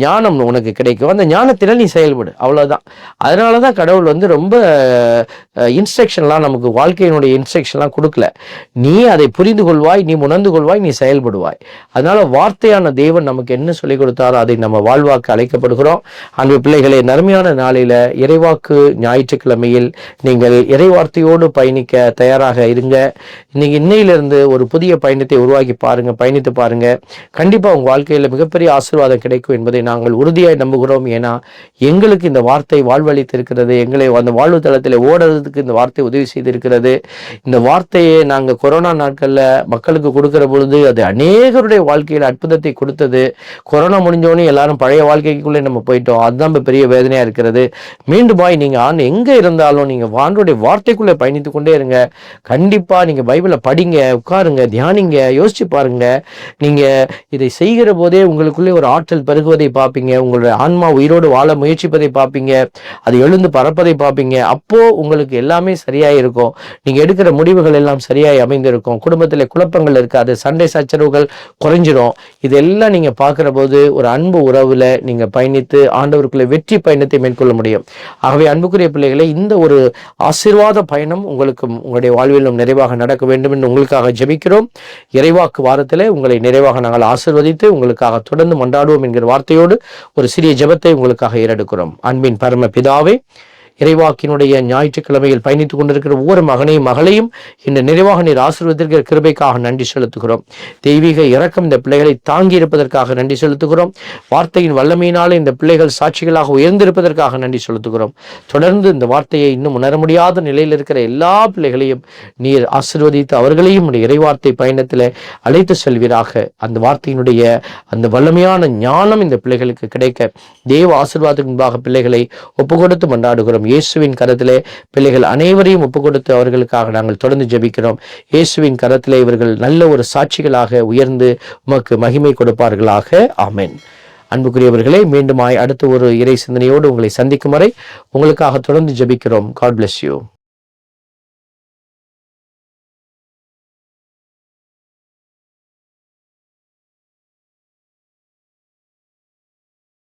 ஞானம் உனக்கு கிடைக்கும். அந்த ஞானத்தில் நீ செயல்படு. அவ்வளோதான் அதனால தான் கடவுள் வந்து ரொம்ப இன்ஸ்ட்ரக்ஷன்லாம் நமக்கு வாழ்க்கையினுடைய இன்ஸ்ட்ரக்ஷன்லாம் கொடுக்கல. நீ அதை புரிந்து கொள்வாய் நீ உணர்ந்து கொள்வாய் நீ செயல்படுவாய். அதனால வார்த்தையான தேவன் நமக்கு என்ன சொல்லிக் கொடுத்தாரோ அதை நம்ம வாழ்வாக்கு அழைக்கப்படுகிறோம். அன்பு பிள்ளைகளே நன்மையான நாளில் இறைவாக்கு ஞாயிற்றுக்கிழமையில் நீங்கள் இறைவார்த்தையோடு பயணிக்க தயாராக இருங்க. இன்னைக்கு இன்னையிலிருந்து ஒரு புதிய பயணத்தை உருவாக்கி பாருங்க பயணித்து பாருங்க. கண்டிப்பாக உங்கள் வாழ்க்கையில் மிகப்பெரிய ஆசீர்வாதம் கிடைக்கும் என்பதை நாங்கள் உறுதியாய் நம்புகிறோம். ஏன்னா எங்களுக்கு இந்த வார்த்தை வாழ்வளித்திருக்கிறது எங்களை அந்த வாழ்வு தளத்தில் ஓடுறதுக்கு இந்த வார்த்தை உதவி செய்திருக்கிறது. இந்த வார்த்தையை நாங்கள் கொரோனா நாட்களில் மக்களுக்கு கொடுக்கிற பொழுது அது அநேகருடைய வாழ்க்கையில் அற்புதத்தை கொடுத்தது. கொரோனா முடிஞ்சோடனே எல்லாரும் பழைய வாழ்க்கைக்குள்ளே நம்ம போயிட்டோம். அதுதான் இப்போ பெரிய வேதனையா இருக்கிறது. மீண்டுமாய் நீங்க ஆண் எங்க இருந்தாலும் நீங்க ஆண்டுடைய வார்த்தைக்குள்ளே பயணித்து கொண்டே இருங்க. கண்டிப்பா நீங்க பைபிளை படிங்க உட்காருங்க தியானிங்க யோசிச்சு பாருங்க. நீங்க இதை செய்கிற போதே உங்களுக்குள்ளே ஒரு ஆற்றல் பெருகுவதை பார்ப்பீங்க. உங்களுடைய ஆன்மா உயிரோடு வாழ முயற்சிப்பதை பார்ப்பீங்க. அது எழுந்து பறப்பதை பார்ப்பீங்க. அப்போ உங்களுக்கு எல்லாமே சரியாக இருக்கும் நீங்க எடுக்கிற முடிவுகள் எல்லாம் சரியாய் அமைந்திருக்கும். குடும்பத்தில் குழப்பங்கள் இருக்காது. சண்டை சச்சரவுகள் குறைஞ்சிரும். இதெல்லாம் நீங்க பார்க்குற போது ஒரு அன்பு உறவுல நீங்க பயணித்து ஆண்டவருக்குள்ள வெற்றி பயணத்தை மேற்கொள்ள முடியும். ஆகவே அன்புக்குரிய பிள்ளைகளை இந்த ஒரு ஆசீர்வாத பயணம் உங்களுக்கு உங்களுடைய வாழ்விலும் நிறைவாக நடக்க வேண்டும் என்று உங்களுக்காக ஜெபிக்கிறோம். இறைவாக்கு வாரத்தில் உங்களை நிறைவாக நாங்கள் ஆசிர்வதித்து உங்களுக்காக தொடர்ந்து மன்றாடுவோம் என்கிற வார்த்தையோடு ஒரு சிறிய ஜெபத்தை உங்களுக்காக ஏறெடுக்கிறோம். அன்பின் பரம பிதாவே இறைவாக்கினுடைய ஞாயிற்றுக்கிழமையில் பயணித்துக் கொண்டிருக்கிற ஒவ்வொரு மகனையும் மகளையும் இந்த நிறைவாக நீர் ஆசிர்வதற்கு கிருபைக்காக நன்றி செலுத்துகிறோம். தெய்வீக இரக்கம் இந்த பிள்ளைகளை தாங்கி இருப்பதற்காக நன்றி செலுத்துகிறோம். வார்த்தையின் வல்லமையினாலே இந்த பிள்ளைகள் சாட்சிகளாக உயர்ந்திருப்பதற்காக நன்றி செலுத்துகிறோம். தொடர்ந்து இந்த வார்த்தையை இன்னும் உணர முடியாத நிலையில் இருக்கிற எல்லா பிள்ளைகளையும் நீர் ஆசிர்வதித்து அவர்களையும் இறைவார்த்தை பயணத்தில் அழைத்து செல்வீராக. அந்த வார்த்தையினுடைய அந்த வல்லமையான ஞானம் இந்த பிள்ளைகளுக்கு கிடைக்க தேவ ஆசீர்வாதத்துக்கு முன்பாக பிள்ளைகளை ஒப்புக்கொடுத்து கொண்டாடுகிறோம் இயேசுவின் கரத்திலே பிள்ளைகள் அனைவரையும் ஒப்புக்கொடுத்து அவர்களுக்காக நாங்கள் தொடர்ந்து ஜெபிக்கிறோம். இயேசுவின் கரத்திலே இவர்கள் நல்ல ஒரு சாட்சிகளாக உயர்ந்து உமக்கு மகிமை கொடுப்பார்களாக. ஆமேன். அன்புக்குரியவர்களே மீண்டுமாய் அடுத்த ஒரு இறை சிந்தனையோடு உங்களை சந்திக்கும் வரை உங்களுக்காக தொடர்ந்து ஜெபிக்கிறோம். God bless you